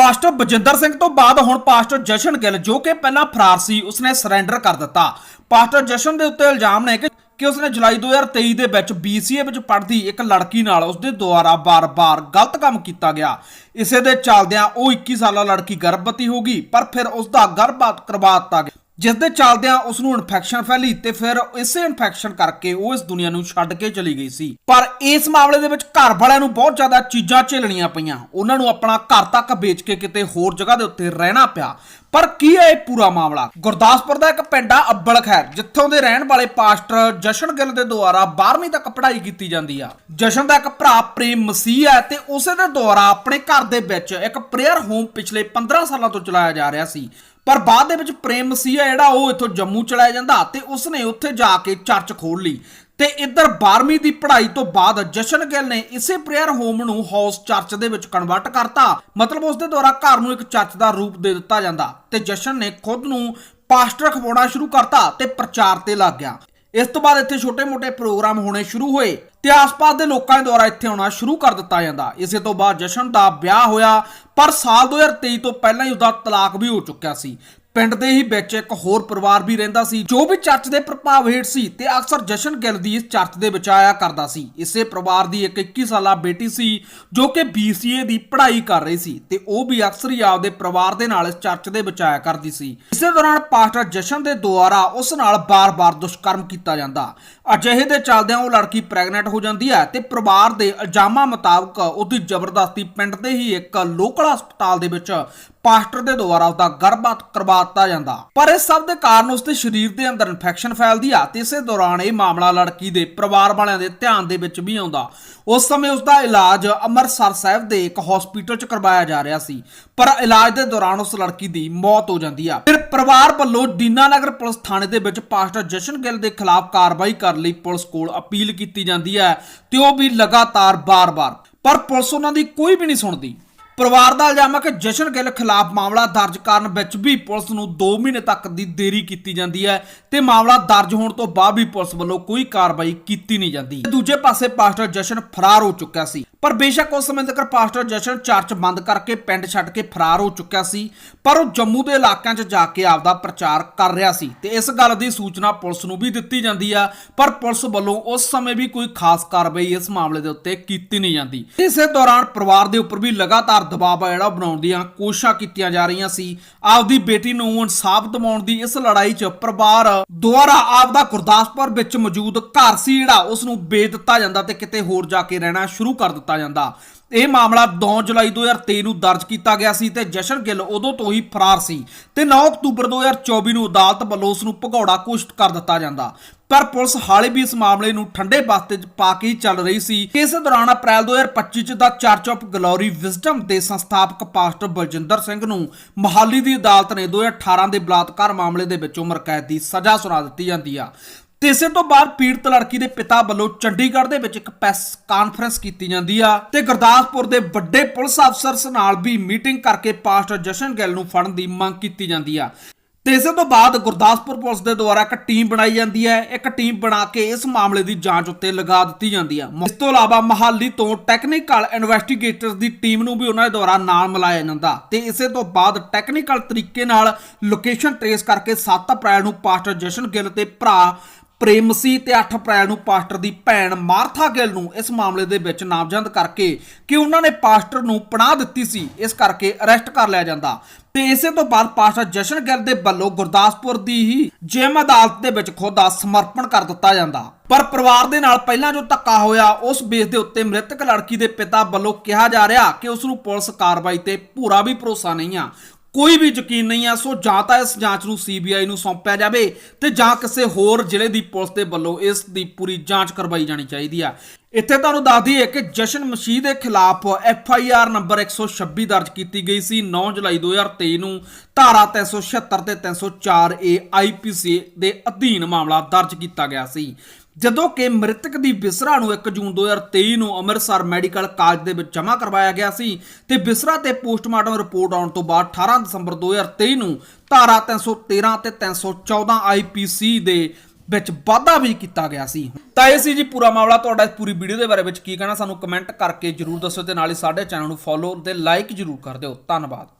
Pastor Bajinder Singh ਤੋਂ ਬਾਅਦ ਹੁਣ ਪਾਸਟਰ ਜਸ਼ਨ ਗਿੱਲ, ਜੋ ਕਿ ਪਹਿਲਾਂ ਫਰਾਰ ਸੀ, ਉਸਨੇ ਸਰੈਂਡਰ ਕਰ ਦਿੱਤਾ। ਪਾਸਟਰ ਜਸ਼ਨ ਦੇ ਉੱਤੇ ਇਲਜ਼ਾਮ ਨੇ ਕਿ ਕਿ ਉਸਨੇ ਜੁਲਾਈ 2023 ਦੇ ਵਿੱਚ BCA ਵਿੱਚ ਪੜ੍ਹਦੀ ਇੱਕ ਲੜਕੀ ਨਾਲ ਉਸਦੇ ਦੁਆਰਾ ਬਾਰ-ਬਾਰ ਗਲਤ ਕੰਮ ਕੀਤਾ ਗਿਆ। ਇਸੇ ਦੇ ਚੱਲਦਿਆਂ ਉਹ 21 ਸਾਲਾ ਲੜਕੀ ਗਰਭਵਤੀ ਹੋ ਗਈ, ਪਰ ਫਿਰ ਉਸ ਦਾ ਗਰਭਪਾਤ ਕਰਵਾ ਦਿੱਤਾ ਗਿਆ। ਜਿਸ ਦੇ ਚੱਲਦਿਆਂ ਉਸ ਨੂੰ ਇਨਫੈਕਸ਼ਨ ਫੈਲੀ ਤੇ ਫਿਰ ਇਸੇ ਇਨਫੈਕਸ਼ਨ ਕਰਕੇ ਉਹ ਇਸ ਦੁਨੀਆ ਨੂੰ ਛੱਡ ਕੇ ਚਲੀ ਗਈ ਸੀ। ਪਰ ਇਸ ਮਾਮਲੇ ਦੇ ਵਿੱਚ ਘਰ ਵਾਲਿਆਂ ਨੂੰ ਬਹੁਤ ਜ਼ਿਆਦਾ ਚੀਜ਼ਾਂ ਝੇਲਣੀਆਂ ਪਈਆਂ। ਉਹਨਾਂ ਨੂੰ ਆਪਣਾ ਘਰ ਤੱਕ ਵੇਚ ਕੇ ਕਿਤੇ ਹੋਰ ਜਗ੍ਹਾ ਦੇ ਉੱਤੇ ਰਹਿਣਾ ਪਿਆ। ਪਰ ਕੀ ਹੈ ਇਹ ਪੂਰਾ ਮਾਮਲਾ? ਗੁਰਦਾਸਪੁਰ ਦਾ ਇੱਕ ਪਿੰਡ ਆ ਅੱਬਲ ਖੈਰ ਜਿੱਥੋਂ ਦੇ ਰਹਿਣ ਵਾਲੇ ਪਾਸਟਰ ਜਸ਼ਨ ਗਿੱਲ ਦੇ ਦੁਆਰਾ 12ਵੀਂ ਤੱਕ ਪੜ੍ਹਾਈ ਕੀਤੀ ਜਾਂਦੀ ਆ। ਜਸ਼ਨ ਦਾ ਇੱਕ ਭਰਾ ਪ੍ਰੇਮ ਮਸੀਹ ਹੈ ਤੇ ਉਸੇ ਦੇ ਦੁਆਰਾ ਆਪਣੇ ਘਰ ਦੇ ਵਿੱਚ ਇੱਕ ਪ੍ਰੇਅਰ ਹੋਮ ਪਿਛਲੇ 15 ਸਾਲਾਂ ਤੋਂ ਚਲਾਇਆ ਜਾ ਰਿਹਾ ਸੀ। ਪਰ ਬਾਅਦ ਦੇ ਵਿੱਚ ਪ੍ਰੇਮ ਮਸੀਹਾ ਜਿਹੜਾ ਉਹ ਇੱਥੋਂ ਜੰਮੂ ਚਲਾਇਆ ਜਾਂਦਾ ਤੇ ਉਸਨੇ ਉੱਥੇ ਜਾ ਕੇ ਚਰਚ ਖੋਲ ਲਈ। ਤੇ ਇੱਧਰ 12ਵੀਂ ਦੀ ਪੜ੍ਹਾਈ ਤੋਂ ਬਾਅਦ ਜਸ਼ਨ ਗਿੱਲ ਨੇ ਇਸੇ ਪ੍ਰੇਅਰ ਹੋਮ ਨੂੰ ਹਾਊਸ ਚਰਚ ਦੇ ਵਿੱਚ ਕਨਵਰਟ ਕਰਤਾ। ਮਤਲਬ ਉਸ ਦੇ ਦੁਆਰਾ ਘਰ ਨੂੰ ਇੱਕ ਚਰਚ ਦਾ ਰੂਪ ਦੇ ਦਿੱਤਾ ਜਾਂਦਾ। ਤੇ ਜਸ਼ਨ ਨੇ ਖੁਦ ਨੂੰ ਪਾਸਟਰ ਖਵਾਉਣਾ ਸ਼ੁਰੂ ਕਰਤਾ ਤੇ ਪ੍ਰਚਾਰ ਤੇ ਲੱਗ ਗਿਆ। ਇਸ ਤੋਂ ਬਾਅਦ ਇੱਥੇ ਛੋਟੇ-ਮੋਟੇ ਪ੍ਰੋਗਰਾਮ ਹੋਣੇ ਸ਼ੁਰੂ ਹੋਏ। ਤੇ ਆਸ-ਪਾਸ ਦੇ ਲੋਕਾਂ ਦੁਆਰਾ ਇੱਥੇ ਆਉਣਾ ਸ਼ੁਰੂ ਕਰ ਦਿੱਤਾ ਜਾਂਦਾ। ਇਸੇ ਤੋਂ ਬਾਅਦ ਜਸ਼ਨ ਦਾ ਵਿਆਹ ਹੋਇਆ, ਪਰ ਸਾਲ 2023 ਤੋਂ ਪਹਿਲਾਂ ਹੀ ਉਹਦਾ ਤਲਾਕ ਵੀ ਹੋ ਚੁੱਕਿਆ ਸੀ। ਪਿੰਡ ਦੇ ਹੀ ਵਿੱਚ ਇੱਕ ਹੋਰ ਪਰਿਵਾਰ ਵੀ ਰਹਿੰਦਾ ਸੀ, ਜੋ ਵੀ ਚਰਚ ਦੇ ਪ੍ਰਭਾਵ ਹੇਠ ਸੀ ਤੇ ਅਕਸਰ ਜਸ਼ਨ ਗਿੱਲ ਦੀ ਇਸ ਚਰਚ ਦੇ ਵਿੱਚ ਆਇਆ ਕਰਦਾ ਸੀ। ਇਸੇ ਪਰਿਵਾਰ ਦੀ ਇੱਕ 21 ਸਾਲਾ ਬੇਟੀ ਸੀ, ਜੋ ਕਿ BCA ਦੀ ਪੜ੍ਹਾਈ ਕਰ ਰਹੀ ਸੀ ਤੇ ਉਹ ਵੀ ਅਕਸਰ ਹੀ ਆਪਦੇ ਪਰਿਵਾਰ ਦੇ ਨਾਲ ਇਸ ਚਰਚ ਦੇ ਵਿੱਚ ਆਇਆ ਕਰਦੀ ਸੀ। ਇਸੇ ਦੌਰਾਨ ਪਾਸਟਰ ਜਸ਼ਨ ਦੇ ਦੁਆਰਾ ਉਸ ਨਾਲ ਬਾਰ-ਬਾਰ ਦੁਸ਼ਕਰਮ ਕੀਤਾ ਜਾਂਦਾ। ਅਜਿਹੇ ਦੇ ਚੱਲਦਿਆਂ ਉਹ ਲੜਕੀ ਪ੍ਰੈਗਨੈਂਟ ਹੋ ਜਾਂਦੀ ਹੈ ਤੇ ਪਰਿਵਾਰ ਦੇ ਇਲਜ਼ਾਮਾਂ ਮੁਤਾਬਕ ਉਹਦੀ ਜ਼ਬਰਦਸਤੀ ਪਿੰਡ ਦੇ ਹੀ ਇੱਕ ਲੋਕਲ ਹਸਪਤਾਲ ਦੇ ਵਿੱਚ ਪਾਸਟਰ ਦੇ ਦੁਆਰਾ ਉਸਦਾ ਗਰਭਪਾਤ ਕਰਵਾ ਦਿੱਤਾ ਜਾਂਦਾ। ਪਰ ਇਸ ਸਭ ਦੇ ਕਾਰਨ ਉਸਦੇ ਸਰੀਰ ਦੇ ਅੰਦਰ ਇਨਫੈਕਸ਼ਨ ਫੈਲਦੀ ਆ ਤੇ ਇਸੇ ਦੌਰਾਨ ਇਹ ਮਾਮਲਾ ਲੜਕੀ ਦੇ ਪਰਿਵਾਰ ਵਾਲਿਆਂ ਦੇ ਧਿਆਨ ਦੇ ਵਿੱਚ ਵੀ ਆਉਂਦਾ। ਉਸ ਸਮੇਂ ਉਸਦਾ ਇਲਾਜ ਅੰਮ੍ਰਿਤਸਰ ਸਾਹਿਬ ਦੇ ਇੱਕ ਹਸਪੀਟਲ 'ਚ ਕਰਵਾਇਆ ਜਾ ਰਿਹਾ ਸੀ। ਪਰ ਇਲਾਜ ਦੇ ਦੌਰਾਨ ਉਸ ਲੜਕੀ ਦੀ ਮੌਤ ਹੋ ਜਾਂਦੀ ਆ। ਫਿਰ ਪਰਿਵਾਰ ਵੱਲੋਂ ਦੀਨਾਨਗਰ ਪੁਲਿਸ ਥਾਣੇ ਦੇ ਵਿੱਚ ਪਾਸਟਰ ਜਸ਼ਨ ਗਿੱਲ ਦੇ ਖਿਲਾਫ ਕਾਰਵਾਈ ਕਰਨ ਲਈ ਪੁਲਿਸ ਕੋਲ ਅਪੀਲ ਕੀਤੀ ਜਾਂਦੀ ਹੈ ਤੇ ਉਹ ਵੀ ਲਗਾਤਾਰ ਬਾਰ-ਬਾਰ। ਪਰ ਪੁਲਿਸ ਉਹਨਾਂ ਦੀ ਕੋਈ ਵੀ ਨਹੀਂ ਸੁਣਦੀ। ਪਰਿਵਾਰ ਦਾ ਇਲਜ਼ਾਮ ਹੈ ਕਿ ਜਸ਼ਨ ਗਿੱਲ ਖਿਲਾਫ ਮਾਮਲਾ ਦਰਜ ਕਰਨ ਵਿੱਚ ਵੀ ਪੁਲਿਸ ਨੂੰ 2 ਮਹੀਨੇ ਤੱਕ ਦੀ ਦੇਰੀ ਕੀਤੀ ਜਾਂਦੀ ਹੈ ਤੇ ਮਾਮਲਾ ਦਰਜ ਹੋਣ ਤੋਂ ਬਾਅਦ ਵੀ ਪੁਲਿਸ ਵੱਲੋਂ ਕੋਈ ਕਾਰਵਾਈ ਕੀਤੀ ਨਹੀਂ ਜਾਂਦੀ। ਦੂਜੇ ਪਾਸੇ ਪਾਸਟਰ ਜਸ਼ਨ ਫਰਾਰ ਹੋ ਚੁੱਕਿਆ ਸੀ। ਪਰ ਬੇਸ਼ੱਕ ਉਸ ਸਮੇਂ ਤੱਕ ਪਾਸਟਰ ਜਸ਼ਨ ਚਰਚ ਬੰਦ ਕਰਕੇ ਪਿੰਡ ਛੱਡ ਕੇ ਫਰਾਰ ਹੋ ਚੁੱਕਿਆ ਸੀ, ਪਰ ਉਹ ਜੰਮੂ ਦੇ ਇਲਾਕਿਆਂ 'ਚ ਜਾ ਕੇ ਆਪਦਾ ਪ੍ਰਚਾਰ ਕਰ ਰਿਹਾ ਸੀ ਤੇ ਇਸ ਗੱਲ ਦੀ ਸੂਚਨਾ ਪੁਲਿਸ ਨੂੰ ਵੀ ਦਿੱਤੀ ਜਾਂਦੀ ਆ, ਪਰ ਪੁਲਿਸ ਵੱਲੋਂ ਉਸ ਸਮੇਂ ਵੀ ਕੋਈ ਖਾਸ ਕਾਰਵਾਈ ਇਸ ਮਾਮਲੇ ਦੇ ਉੱਤੇ ਕੀਤੀ ਨਹੀਂ ਜਾਂਦੀ। ਇਸੇ ਦੌਰਾਨ ਪਰਿਵਾਰ ਦੇ ਉੱਪਰ ਵੀ ਲਗਾਤਾਰ ਦਬਾਅ ਜਿਹੜਾ ਬਣਾਉਣ ਦੀਆਂ ਕੋਸ਼ਿਸ਼ਾਂ ਕੀਤੀਆਂ ਜਾ ਰਹੀਆਂ ਸੀ। ਆਪਦੀ ਬੇਟੀ ਨੂੰ ਇਨਸਾਫ ਦਿਵਾਉਣ ਦੀ ਇਸ ਲੜਾਈ 'ਚ ਪਰਿਵਾਰ ਦੁਆਰਾ ਆਪਦਾ ਗੁਰਦਾਸਪੁਰ ਵਿੱਚ ਮੌਜੂਦ ਘਰ ਸੀ ਜਿਹੜਾ ਉਸ ਨੂੰ ਵੇਚ ਦਿੱਤਾ ਜਾਂਦਾ ਤੇ ਕਿਤੇ ਹੋਰ ਜਾ ਕੇ ਰਹਿਣਾ ਸ਼ੁਰੂ ਕਰ ਦਿੱਤਾ ਜਾਂਦਾ। ਇਹ ਮਾਮਲਾ 2 ਜੁਲਾਈ 2023 ਨੂੰ ਦਰਜ ਕੀਤਾ ਗਿਆ ਸੀ ਤੇ ਜਸ਼ਨ ਗਿੱਲ ਉਦੋਂ ਤੋਂ ਹੀ ਫਰਾਰ ਸੀ ਤੇ 9 ਅਕਤੂਬਰ 2024 ਨੂੰ ਅਦਾਲਤ ਵੱਲੋਂ ਉਸ ਨੂੰ ਭਗੌੜਾ ਘੋਸ਼ਿਤ ਕਰ ਦਿੱਤਾ ਜਾਂਦਾ। ਪਰ ਪੁਲਿਸ ਹਾਲੇ ਵੀ ਇਸ ਮਾਮਲੇ ਨੂੰ ਠੰਡੇ ਬਸਤੇ 'ਚ ਪਾ ਕੇ ਚੱਲ ਰਹੀ ਸੀ। ਇਸ ਦੌਰਾਨ ਅਪ੍ਰੈਲ 2025 'ਚ ਦਾ ਚਰਚ ਆਫ ਗਲੋਰੀ ਵਿਜ਼ਡਮ ਦੇ ਸੰਸਥਾਪਕ ਪਾਸਟਰ ਬਲਜਿੰਦਰ ਸਿੰਘ ਨੂੰ ਮਹਾਲੀ ਦੀ ਅਦਾਲਤ ਨੇ 2018 ਦੇ ਬਲਾਤਕਾਰ ਮਾਮਲੇ ਦੇ ਵਿੱਚ ਉਮਰ ਕੈਦ ਦੀ ਸਜ਼ਾ ਸੁਣਾ ਦਿੱਤੀ ਜਾਂਦੀ ਆ। ਤੇ ਇਸੇ ਤੋਂ ਬਾਅਦ ਪੀੜਤ ਲੜਕੀ ਦੇ ਪਿਤਾ ਵੱਲੋਂ ਚੰਡੀਗੜ੍ਹ ਦੇ ਵਿੱਚ ਇੱਕ ਪ੍ਰੈਸ ਕਾਨਫਰੰਸ ਕੀਤੀ ਜਾਂਦੀ ਆ ਤੇ ਗੁਰਦਾਸਪੁਰ ਦੇ ਵੱਡੇ ਪੁਲਿਸ ਅਫਸਰਸ ਨਾਲ ਵੀ ਮੀਟਿੰਗ ਕਰਕੇ ਪਾਸਟਰ ਜਸ਼ਨ ਗਿੱਲ ਨੂੰ ਫੜਨ ਦੀ ਮੰਗ ਕੀਤੀ ਜਾਂਦੀ ਆ। ਤੇ ਇਸੇ ਤੋਂ ਬਾਅਦ ਗੁਰਦਾਸਪੁਰ ਪੁਲਿਸ ਦੇ ਦੁਆਰਾ ਇੱਕ ਟੀਮ ਬਣਾਈ ਜਾਂਦੀ ਹੈ। ਇੱਕ ਟੀਮ ਬਣਾ ਕੇ ਇਸ ਮਾਮਲੇ ਦੀ ਜਾਂਚ ਉੱਤੇ ਲਗਾ ਦਿੱਤੀ ਜਾਂਦੀ ਹੈ। ਇਸ ਤੋਂ ਇਲਾਵਾ ਮਹਾਲੀ ਤੋਂ ਟੈਕਨੀਕਲ ਇਨਵੈਸਟੀਗੇਟਰਸ ਦੀ ਟੀਮ ਨੂੰ ਵੀ ਉਹਨਾਂ ਦੇ ਦੁਆਰਾ ਨਾਲ ਮਿਲਾਇਆ ਜਾਂਦਾ। ਤੇ ਇਸੇ ਤੋਂ ਬਾਅਦ ਟੈਕਨੀਕਲ ਤਰੀਕੇ ਨਾਲ ਲੋਕੇਸ਼ਨ ਟ੍ਰੇਸ ਕਰਕੇ 7 ਅਪ੍ਰੈਲ ਨੂੰ ਪਾਸਟਰ ਜਸ਼ਨ ਗਿੱਲ ਤੇ ਭਰਾ ਪ੍ਰੇਮ ਸੀ ਤੇ 8 ਅਪ੍ਰੈਲ ਨੂੰ ਪਾਸਟਰ ਦੀ ਭੈਣ ਮਾਰਥਾ ਗਿੱਲ ਨੂੰ ਇਸ ਮਾਮਲੇ ਦੇ ਵਿੱਚ ਨਾਮਜ਼ਦ ਕਰਕੇ ਕਿ ਉਹਨਾਂ ਨੇ ਪਾਸਟਰ ਨੂੰ ਪਨਾਹ ਦਿੱਤੀ ਸੀ, ਇਸ ਕਰਕੇ ਅਰੈਸਟ ਕਰ ਲਿਆ ਜਾਂਦਾ। ਤੇ ਇਸੇ ਤੋਂ ਬਾਅਦ ਪਾਸਟਰ ਜਸ਼ਨ ਗਿੱਲ ਦੇ ਵੱਲੋਂ ਗੁਰਦਾਸਪੁਰ ਦੀ ਹੀ ਜੇਮ ਅਦਾਲਤ ਦੇ ਵਿੱਚ ਖੁਦ ਦਾ ਸਮਰਪਣ ਕਰ ਦਿੱਤਾ ਜਾਂਦਾ। ਪਰ ਪਰਿਵਾਰ ਦੇ ਨਾਲ ਪਹਿਲਾਂ ਜੋ ਧੱਕਾ ਹੋਇਆ, ਉਸ ਬੇਸ ਦੇ ਉੱਤੇ ਮ੍ਰਿਤਕ ਲੜਕੀ ਦੇ ਪਿਤਾ ਵੱਲੋਂ ਕਿਹਾ ਜਾ ਰਿਹਾ ਕਿ ਉਸ ਨੂੰ ਪੁਲਿਸ ਕਾਰਵਾਈ ਤੇ ਪੂਰਾ ਵੀ ਭਰੋਸਾ ਨਹੀਂ ਆ। ਕੋਈ ਵੀ ਯਕੀਨ ਨਹੀਂ ਆ, ਸੋ ਜਾਂ ਤਾਂ ਇਸ ਜਾਂਚ ਨੂੰ ਸੀਬੀਆਈ ਨੂੰ ਸੌਂਪਿਆ ਜਾਵੇ ਤੇ ਜਾਂ ਕਿਸੇ ਹੋਰ ਜ਼ਿਲ੍ਹੇ ਦੀ ਪੁਲਿਸ ਦੇ ਵੱਲੋਂ ਇਸ ਦੀ ਪੂਰੀ ਜਾਂਚ ਕਰਵਾਈ ਜਾਣੀ ਚਾਹੀਦੀ ਆ। ਇੱਥੇ ਤੁਹਾਨੂੰ ਦੱਸ ਦਈਏ ਕਿ ਜਸ਼ਨ ਮਸੀਹ ਦੇ ਖਿਲਾਫ ਐਫ ਆਈ ਆਰ ਨੰਬਰ 126 ਦਰਜ ਕੀਤੀ ਗਈ ਸੀ। 9 ਜੁਲਾਈ 2023 ਨੂੰ ਧਾਰਾ 376 ਤੇ 304 ਏ ਆਈ ਪੀ ਆਈਪੀਸੀ ਦੇ ਅਧੀਨ ਮਾਮਲਾ ਦਰਜ ਕੀਤਾ ਗਿਆ ਸੀ। ਜਦੋਂ ਕਿ ਮ੍ਰਿਤਕ ਦੀ ਬਿਸਰਾ ਨੂੰ 1 ਜੂਨ 2023 ਨੂੰ ਅੰਮ੍ਰਿਤਸਰ ਮੈਡੀਕਲ ਕਾਲਜ ਦੇ ਵਿੱਚ ਜਮ੍ਹਾਂ ਕਰਵਾਇਆ ਗਿਆ ਸੀ ਤੇ ਬਿਸਰਾ ਤੇ ਪੋਸਟਮਾਰਟਮ ਰਿਪੋਰਟ ਆਉਣ ਤੋਂ ਬਾਅਦ 18 ਦਸੰਬਰ 2023 ਨੂੰ ਧਾਰਾ 313 ਤੇ 314 ਆਈਪੀਸੀ ਦੇ ਵਿੱਚ ਵਾਧਾ ਵੀ ਕੀਤਾ ਗਿਆ ਸੀ। ਤਾਂ ਇਹ ਸੀ ਜੀ ਪੂਰਾ ਮਾਮਲਾ। ਤੁਹਾਡਾ ਇਸ ਪੂਰੀ ਵੀਡੀਓ ਦੇ ਬਾਰੇ ਵਿੱਚ ਕੀ ਕਹਿਣਾ? ਸਾਨੂੰ ਕਮੈਂਟ ਕਰਕੇ ਜਰੂਰ ਦੱਸੋ ਤੇ ਨਾਲ ਹੀ ਸਾਡੇ ਚੈਨਲ ਨੂੰ ਫੋਲੋ ਤੇ ਲਾਈਕ ਜਰੂਰ ਕਰ ਦਿਓ। ਧੰਨਵਾਦ।